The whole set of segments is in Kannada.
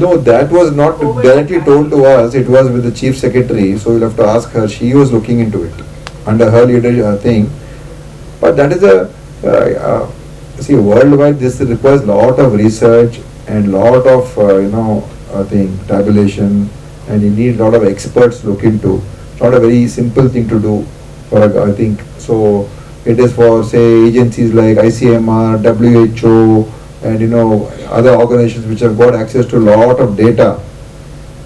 No, that was not directly told to us, it was with the chief secretary, so you'll have to ask her, she was looking into it, under her leadership uh, thing. But that is a, uh, uh, see, worldwide, this requires a lot of research and lot of, uh, you know, I think, tabulation, and you need lot of experts look into. Not a very simple thing to do, for, I think, so it is for, say, agencies like ICMR, WHO, and you know, other organizations which have got access to a lot of data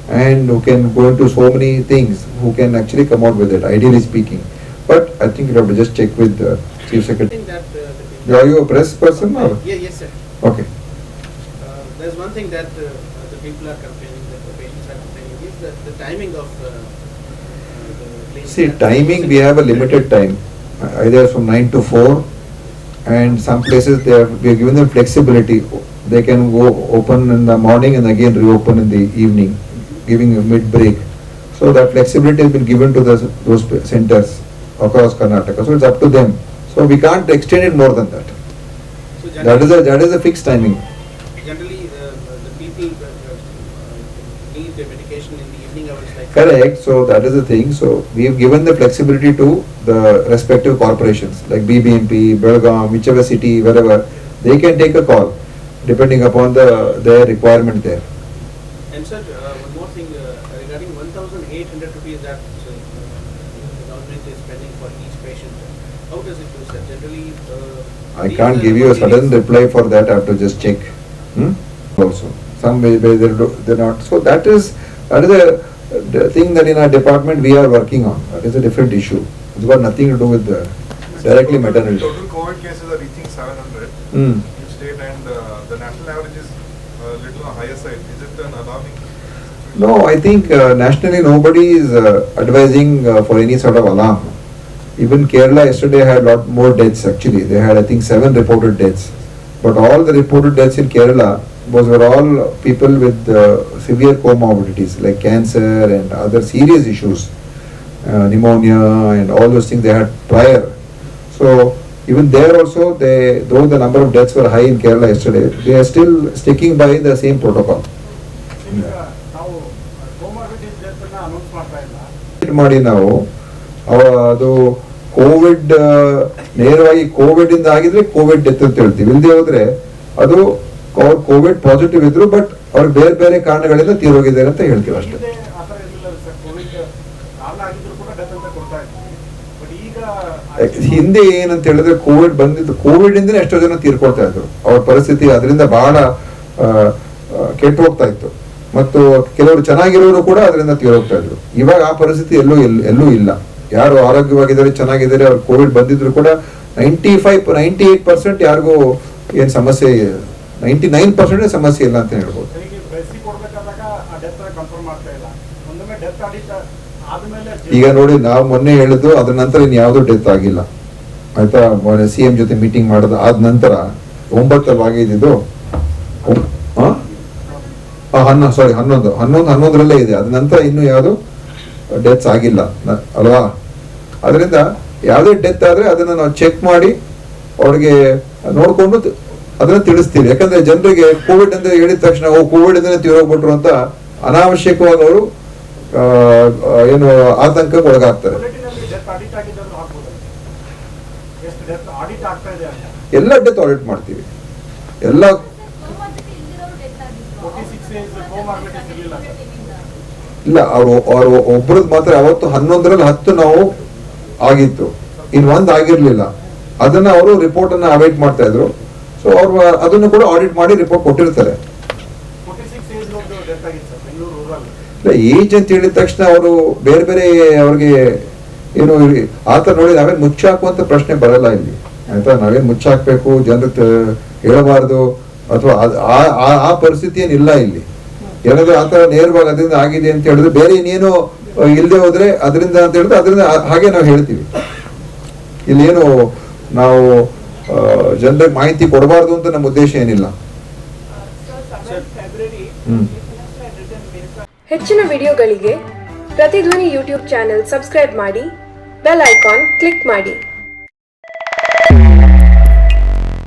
and who can go into so many things, who can actually come out with it, ideally speaking. But I think you have to just check with the chief secretary. that uh. Are you a press person or? Yeah, yes, sir. Okay. Uh, There's one thing that uh, the people are complaining, that the patients are complaining, is that the timing of uh, uh, the. See, timing, we have a limited time, either from nine to four, and some places they have, we have given them flexibility. They can go open in the morning and again reopen in the evening, giving a mid-break. So that flexibility has been given to the, those centers across Karnataka, so it's up to them. So we can't extend it more than that. So That is a, that is a fixed timing. Generally, uh, the people uh, uh, need the medication in the evening hours like. Correct, so that is the thing, so we have given the flexibility to the respective corporations, like BBMP, Belgaum, whichever city, wherever, they can take a call, depending upon the, their requirement there. And sir, uh, one more thing uh, regarding one thousand eight hundred rupees that uh, the government is spending for each patient. How does it do, sir? Generally. uh, I can't give you a sudden reply for that, I have to just check. Hmm? Also, some way, way they're, not, so that is, that is a, the thing that in our department we are working on, that is a different issue. It's got nothing to do with the, directly Total- maternity. Total COVID cases are reaching seven hundred Hmm. each state and uh, the national average is a little on higher side. Is it an alarming? No, I think uh, nationally nobody is uh, advising uh, for any sort of alarm. Even Kerala yesterday had a lot more deaths actually. They had, I think, seven reported deaths. But all the reported deaths in Kerala was were all people with uh, severe comorbidities like cancer and other serious issues, uh, pneumonia and all those things they had prior. So even there also, they, though the number of deaths were high in Kerala yesterday, they are still sticking by the same protocol. ಮಾಡಿ ನಾವು ಅದು ಕೋವಿಡ್ ನೇರವಾಗಿ ಕೋವಿಡ್ ಇಂದ ಆಗಿದ್ರೆ ಕೋವಿಡ್ ಡೆತ್ ಅಂತ ಹೇಳ್ತೀವಿ ಇಲ್ಲದೆ ಹೋದ್ರೆ ಅದು ಕೋವಿಡ್ ಪಾಸಿಟಿವ್ ಇದ್ರು ಬಟ್ ಅವ್ರು ಬೇರೆ ಬೇರೆ ಕಾರಣಗಳಿಂದ ತೀರೋಗಿದ್ದಾರೆ ಅಂತ ಹೇಳ್ತೀವಿ ಅಷ್ಟೇ. ಹಿಂದೆ ಏನಂತ ಹೇಳಿದ್ರೆ ಕೋವಿಡ್ ಬಂದಿದ್ದು ಕೋವಿಡ್ ಇಂದನೇ ಎಷ್ಟೋ ಜನ ತೀರ್ಕೊಳ್ತಾ ಇದ್ರು. ಅವ್ರ ಪರಿಸ್ಥಿತಿ ಅದರಿಂದ ಬಹಳ ಕೆಟ್ಟು ಹೋಗ್ತಾ ಇತ್ತು. ಮತ್ತು ಕೆಲವರು ಚೆನ್ನಾಗಿರೋರು ಕೂಡ ಅದರಿಂದ ತೀರೋಗ್ತಾ ಇದ್ರು. ಇವಾಗ ಆ ಪರಿಸ್ಥಿತಿ ಎಲ್ಲೂ ಎಲ್- ಎಲ್ಲೂ ಇಲ್ಲ. ಯಾರು ಆರೋಗ್ಯವಾಗಿದ್ದಾರೆ ಚೆನ್ನಾಗಿದ್ದಾರೆ ಅವ್ರು ಕೋವಿಡ್ ಬಂದಿದ್ರು ಕೂಡ ninety five ninety eight percent ಯಾರಿಗೂ ಏನು ಸಮಸ್ಯೆ ನೈಂಟಿ ನೈನ್ ಪರ್ಸೆಂಟ್ ಸಮಸ್ಯೆ ಇಲ್ಲ ಅಂತ ಹೇಳ್ಬೋದು. ಈಗ ನೋಡಿ ನಾವು ಮೊನ್ನೆ ಹೇಳಿದ್ದು ಅದ್ರ ನಂತರ ಇನ್ ಯಾವ್ದು ಡೆತ್ ಆಗಿಲ್ಲ. ಆಯ್ತಾ ಸಿ ಎಂ ಜೊತೆ ಮೀಟಿಂಗ್ ಮಾಡೋದು ಆದ ನಂತರ ಒಂಬತ್ತಲ್ಲಿ ಆಗಿದ್ದು ಹನ್ನೊಂದು ಸಾರಿ ಹನ್ನೊಂದು. ಹನ್ನೊಂದು ಹನ್ನೊಂದರಲ್ಲೇ ಇದೆ. ಅದ ನಂತರ ಇನ್ನು ಯಾವುದು ಡೆತ್ಸ್ ಆಗಿಲ್ಲ. ಅಲ್ವಾ? ಅದರಿಂದ ಯಾವುದೇ ಡೆತ್ ಆದ್ರೆ ಅದನ್ನ ನಾವು ಚೆಕ್ ಮಾಡಿ ಅವ್ರಿಗೆ ನೋಡ್ಕೊಂಡು ಅದನ್ನ ತಿಳಿಸ್ತೀವಿ. ಯಾಕಂದ್ರೆ ಜನರಿಗೆ ಕೋವಿಡ್ ಅಂತ ಹೇಳಿದ ತಕ್ಷಣ, ಓ ಕೋವಿಡ್ ಇಂದನೇ ತೀರೋಗ್ಬಿಟ್ರು ಅಂತ ಅನಾವಶ್ಯಕವಾಗಿ ಅವರು ಏನು ಆತಂಕಕ್ಕೆ ಒಳಗಾಗ್ತಾರೆ. ಎಲ್ಲ ಡೆತ್ ಆಡಿಟ್ ಮಾಡ್ತೀವಿ. ಎಲ್ಲ ಇಲ್ಲ, ಅವರು ಅವರು ಒಬ್ರದ್ದು ಮಾತ್ರ ಅವತ್ತು ಹನ್ನೊಂದರಲ್ಲಿ ಹತ್ತು ನಾವು ಆಗಿತ್ತು ಇನ್ ಒಂದ್ ಆಗಿರ್ಲಿಲ್ಲ. ಅದನ್ನ ಅವರು ರಿಪೋರ್ಟ್ ಅನ್ನ ಅವೈಟ್ ಮಾಡ್ತಾ ಇದ್ರು. ಸೊ ಅವರು ಅದನ್ನು ಕೂಡ ಆಡಿಟ್ ಮಾಡಿ ರಿಪೋರ್ಟ್ ಕೊಟ್ಟಿರ್ತಾರೆ. ಏಜ್ ಅಂತ ಹೇಳಿದ ತಕ್ಷಣ ಅವರು ಬೇರೆ ಬೇರೆ ಅವ್ರಿಗೆ ಏನು ಆ ಥರ ನೋಡಿ ನಾವೇನು ಮುಚ್ಚಾಕುವಂತ ಪ್ರಶ್ನೆ ಬರಲ್ಲ ಇಲ್ಲಿ. ಆಯ್ತಾ ನಾವೇನು ಮುಚ್ಚಾಕ್ಬೇಕು ಜನರಿಗೆ ಹೇಳಬಾರ್ದು ಅಥವಾ ಆ- ಆ- ಆ ಪರಿಸ್ಥಿತಿ ಏನಿಲ್ಲ ಇಲ್ಲಿ. ಏನಾದ್ರು ಆತರ ನೇರವಾಗಿ ಅದರಿಂದ ಆಗಿದೆ ಅಂತ ಹೇಳಿದ್ರೆ ಬೇರೆ ಇನ್ನೇನು ಇಲ್ಲದೆ ಹೋದ್ರೆ ಅದರಿಂದ ಅಂತ ಹೇಳಿದ್ರೆ ಅದರಿಂದ ಆ- ಹಾಗೆ ನಾವು ಹೇಳ್ತೀವಿ. ಇಲ್ಲೇನು ನಾವು ಜನರಿಗೆ ಮಾಹಿತಿ ಕೊಡಬಾರ್ದು ಅಂತ ನಮ್ಮ ಉದ್ದೇಶ ಏನಿಲ್ಲ. ಹೆಚ್ಚಿನ ವಿಡಿಯೋಗಳಿಗೆ ಪ್ರತಿಧ್ವನಿ ಯೂಟ್ಯೂಬ್ ಚಾನೆಲ್ ಸಬ್ಸ್ಕ್ರೈಬ್ ಮಾಡಿ, ಬೆಲ್ ಐಕಾನ್ ಕ್ಲಿಕ್ ಮಾಡಿ.